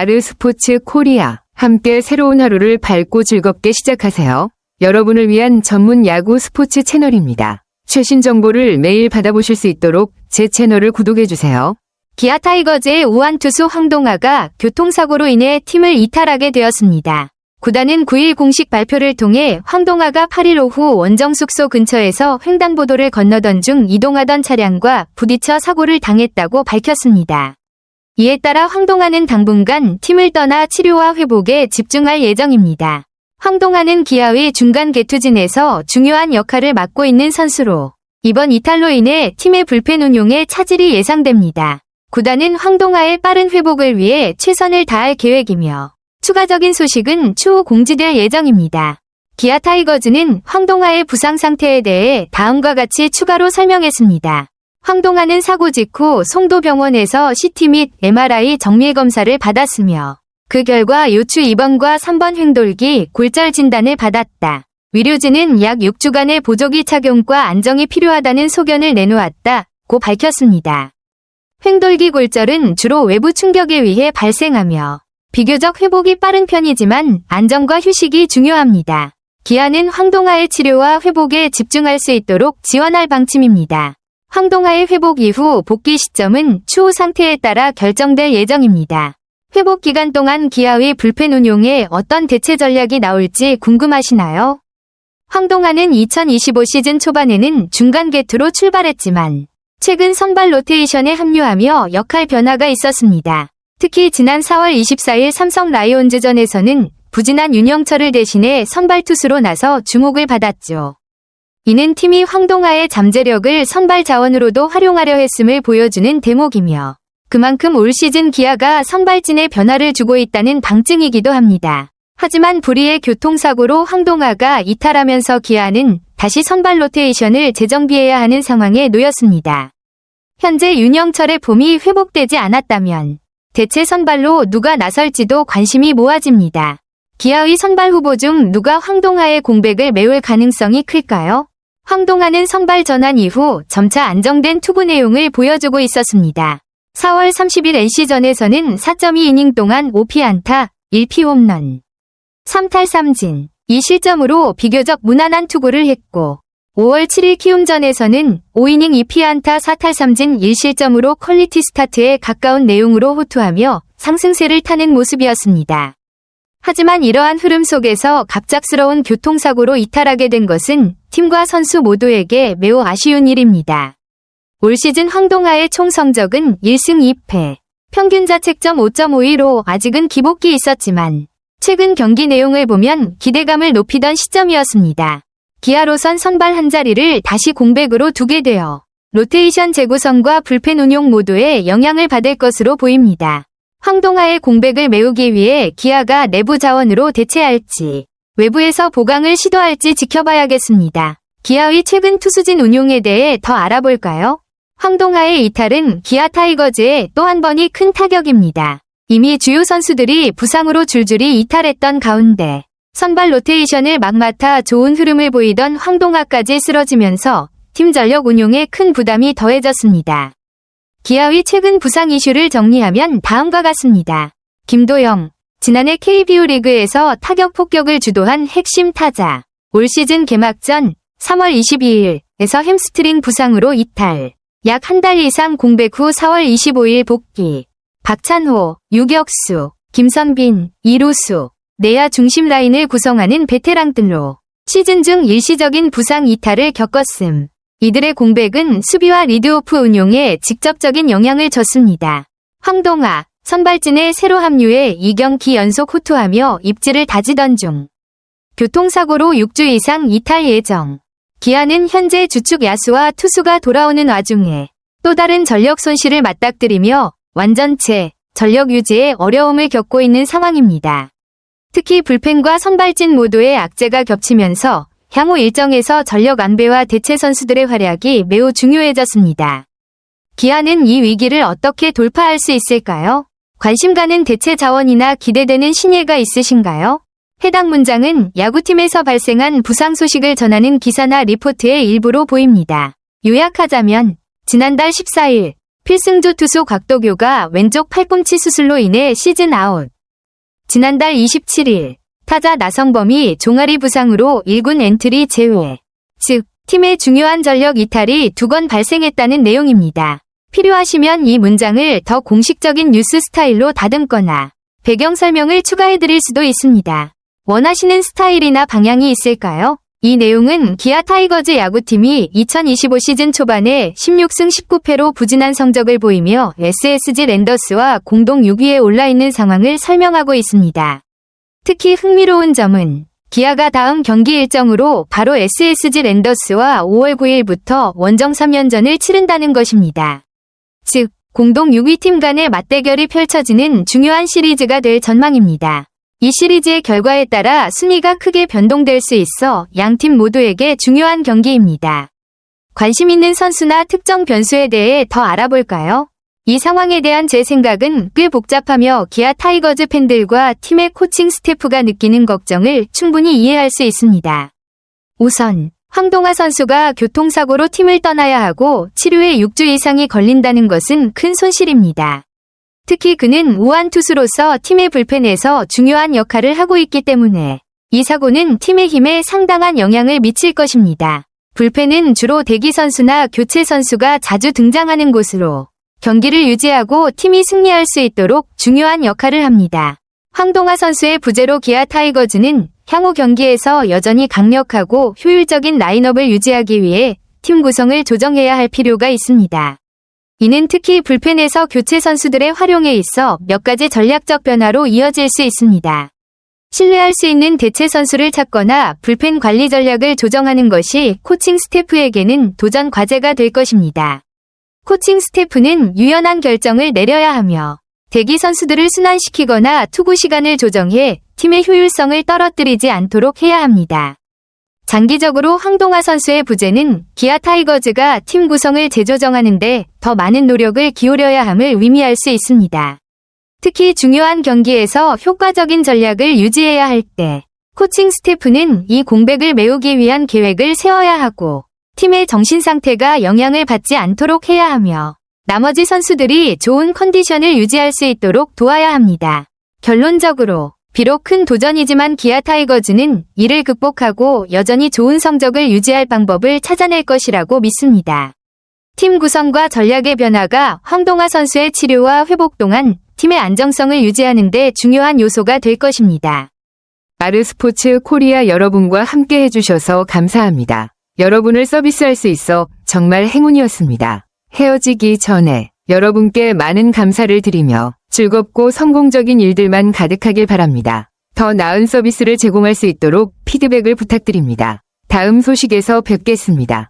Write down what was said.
아르스포츠 코리아. 함께 새로운 하루를 밝고 즐겁게 시작하세요. 여러분을 위한 전문 야구 스포츠 채널입니다. 최신 정보를 매일 받아보실 수 있도록 제 채널을 구독해주세요. 기아 타이거즈의 우한 투수 황동아가 교통사고로 인해 팀을 이탈하게 되었습니다. 구단은 9일 공식 발표를 통해 황동아가 8일 오후 원정 숙소 근처에서 횡단보도를 건너던 중 이동하던 차량과 부딪혀 사고를 당했다고 밝혔습니다. 이에 따라 황동아는 당분간 팀을 떠나 치료와 회복에 집중할 예정입니다. 황동아는 기아의 중간 개투진에서 중요한 역할을 맡고 있는 선수로 이번 이탈로 인해 팀의 불펜 운용에 차질이 예상됩니다. 구단은 황동아의 빠른 회복을 위해 최선을 다할 계획이며 추가적인 소식은 추후 공지될 예정입니다. 기아 타이거즈는 황동아의 부상 상태에 대해 다음과 같이 추가로 설명했습니다. 황동아는 사고 직후 송도병원에서 CT 및 MRI 정밀 검사를 받았으며 그 결과 요추 2번과 3번 횡돌기 골절 진단을 받았다. 위료진은 약 6주간의 보조기 착용과 안정이 필요하다는 소견을 내놓았다. 고 밝혔습니다. 횡돌기 골절은 주로 외부 충격에 의해 발생하며 비교적 회복이 빠른 편이지만 안정과 휴식이 중요합니다. 기아는 황동아의 치료와 회복에 집중할 수 있도록 지원할 방침입니다. 황동아의 회복 이후 복귀 시점은 추후 상태에 따라 결정될 예정입니다. 회복 기간 동안 기아의 불펜 운용에 어떤 대체 전략이 나올지 궁금하시나요? 황동아는 2025 시즌 초반에는 중간 개투로 출발했지만 최근 선발 로테이션에 합류하며 역할 변화가 있었습니다. 특히 지난 4월 24일 삼성 라이온즈전에서는 부진한 윤영철을 대신해 선발 투수로 나서 주목을 받았죠. 이는 팀이 황동아의 잠재력을 선발 자원으로도 활용하려 했음을 보여주는 대목이며 그만큼 올 시즌 기아가 선발진에 변화를 주고 있다는 방증이기도 합니다. 하지만 불의의 교통사고로 황동아가 이탈하면서 기아는 다시 선발 로테이션을 재정비해야 하는 상황에 놓였습니다. 현재 윤영철의 폼이 회복되지 않았다면 대체 선발로 누가 나설지도 관심이 모아집니다. 기아의 선발 후보 중 누가 황동아의 공백을 메울 가능성이 클까요? 황동아는 선발 전환 이후 점차 안정된 투구 내용을 보여주고 있었습니다. 4월 30일 NC전에서는 4.2이닝 동안 5피안타, 1피 홈런, 3탈 3진, 이 실점으로 비교적 무난한 투구를 했고 5월 7일 키움전에서는 5이닝 2피안타 4탈 3진 1실점으로 퀄리티 스타트에 가까운 내용으로 호투하며 상승세를 타는 모습이었습니다. 하지만 이러한 흐름 속에서 갑작스러운 교통사고로 이탈하게 된 것은 팀과 선수 모두에게 매우 아쉬운 일입니다. 올 시즌 황동아의 총 성적은 1승 2패, 평균 자책점 5.52로 아직은 기복기 있었지만 최근 경기 내용을 보면 기대감을 높이던 시점이었습니다. 기아로선 선발 한 자리를 다시 공백으로 두게 되어 로테이션 재구성과 불펜 운용 모두에 영향을 받을 것으로 보입니다. 황동아의 공백을 메우기 위해 기아가 내부 자원으로 대체할지 외부에서 보강을 시도할지 지켜봐야겠습니다. 기아의 최근 투수진 운용에 대해 더 알아볼까요? 황동아의 이탈은 기아 타이거즈에 또한 번이 큰 타격입니다. 이미 주요 선수들이 부상으로 줄줄이 이탈했던 가운데 선발 로테이션을 막 맡아 좋은 흐름을 보이던 황동아까지 쓰러지면서 팀 전력 운용에 큰 부담이 더해졌습니다. 기아의 최근 부상 이슈를 정리하면 다음과 같습니다. 김도영, 지난해 KBO 리그에서 타격 폭격을 주도한 핵심 타자. 올 시즌 개막전 3월 22일에서 햄스트링 부상으로 이탈. 약 한 달 이상 공백 후 4월 25일 복귀. 박찬호, 유격수, 김선빈, 이루수, 내야 중심 라인을 구성하는 베테랑들로 시즌 중 일시적인 부상 이탈을 겪었음. 이들의 공백은 수비와 리드오프 운용에 직접적인 영향을 줬습니다. 황동아, 선발진에 새로 합류해 2경기 연속 호투하며 입지를 다지던 중. 교통사고로 6주 이상 이탈 예정. 기아는 현재 주축 야수와 투수가 돌아오는 와중에 또 다른 전력 손실을 맞닥뜨리며 완전체, 전력 유지에 어려움을 겪고 있는 상황입니다. 특히 불펜과 선발진 모두의 악재가 겹치면서 향후 일정에서 전력 안배와 대체 선수들의 활약이 매우 중요해졌습니다. 기아는 이 위기를 어떻게 돌파할 수 있을까요? 관심 가는 대체 자원이나 기대되는 신예가 있으신가요? 해당 문장은 야구팀에서 발생한 부상 소식을 전하는 기사나 리포트의 일부로 보입니다. 요약하자면 지난달 14일 필승조 투수 곽도교가 왼쪽 팔꿈치 수술로 인해 시즌 아웃. 지난달 27일 타자 나성범이 종아리 부상으로 1군 엔트리 제외. 즉 팀의 중요한 전력 이탈이 두 건 발생했다는 내용입니다. 필요하시면 이 문장을 더 공식적인 뉴스 스타일로 다듬거나 배경 설명을 추가해드릴 수도 있습니다. 원하시는 스타일이나 방향이 있을까요? 이 내용은 기아 타이거즈 야구팀이 2025 시즌 초반에 16승 19패로 부진한 성적을 보이며 SSG 랜더스와 공동 6위에 올라 있는 상황을 설명하고 있습니다. 특히 흥미로운 점은 기아가 다음 경기 일정으로 바로 SSG 랜더스와 5월 9일부터 원정 3연전을 치른다는 것입니다. 즉, 공동 6위 팀 간의 맞대결이 펼쳐지는 중요한 시리즈가 될 전망입니다. 이 시리즈의 결과에 따라 순위가 크게 변동될 수 있어 양팀 모두에게 중요한 경기입니다. 관심 있는 선수나 특정 변수에 대해 더 알아볼까요? 이 상황에 대한 제 생각은 꽤 복잡하며 기아 타이거즈 팬들과 팀의 코칭 스태프가 느끼는 걱정을 충분히 이해할 수 있습니다. 우선, 황동아 선수가 교통사고로 팀을 떠나야 하고 치료에 6주 이상이 걸린다는 것은 큰 손실입니다. 특히 그는 우한 투수로서 팀의 불펜에서 중요한 역할을 하고 있기 때문에 이 사고는 팀의 힘에 상당한 영향을 미칠 것입니다. 불펜은 주로 대기 선수나 교체 선수가 자주 등장하는 곳으로 경기를 유지하고 팀이 승리할 수 있도록 중요한 역할을 합니다. 황동아 선수의 부재로 기아 타이거즈는 향후 경기에서 여전히 강력하고 효율적인 라인업을 유지하기 위해 팀 구성을 조정해야 할 필요가 있습니다. 이는 특히 불펜에서 교체 선수들의 활용에 있어 몇 가지 전략적 변화로 이어질 수 있습니다. 신뢰할 수 있는 대체 선수를 찾거나 불펜 관리 전략을 조정하는 것이 코칭 스태프에게는 도전 과제가 될 것입니다. 코칭 스태프는 유연한 결정을 내려야 하며 대기 선수들을 순환시키거나 투구 시간을 조정해 팀의 효율성을 떨어뜨리지 않도록 해야 합니다. 장기적으로 황동아 선수의 부재는 기아 타이거즈가 팀 구성을 재조정하는데 더 많은 노력을 기울여야 함을 의미할 수 있습니다. 특히 중요한 경기에서 효과적인 전략을 유지해야 할 때 코칭 스태프는 이 공백을 메우기 위한 계획을 세워야 하고 팀의 정신 상태가 영향을 받지 않도록 해야 하며 나머지 선수들이 좋은 컨디션을 유지할 수 있도록 도와야 합니다. 결론적으로 비록 큰 도전이지만 기아 타이거즈는 이를 극복하고 여전히 좋은 성적을 유지할 방법을 찾아낼 것이라고 믿습니다. 팀 구성과 전략의 변화가 황동아 선수의 치료와 회복 동안 팀의 안정성을 유지하는 데 중요한 요소가 될 것입니다. 아르스포츠 코리아 여러분과 함께 해주셔서 감사합니다. 여러분을 서비스할 수 있어 정말 행운이었습니다. 헤어지기 전에 여러분께 많은 감사를 드리며 즐겁고 성공적인 일들만 가득하길 바랍니다. 더 나은 서비스를 제공할 수 있도록 피드백을 부탁드립니다. 다음 소식에서 뵙겠습니다.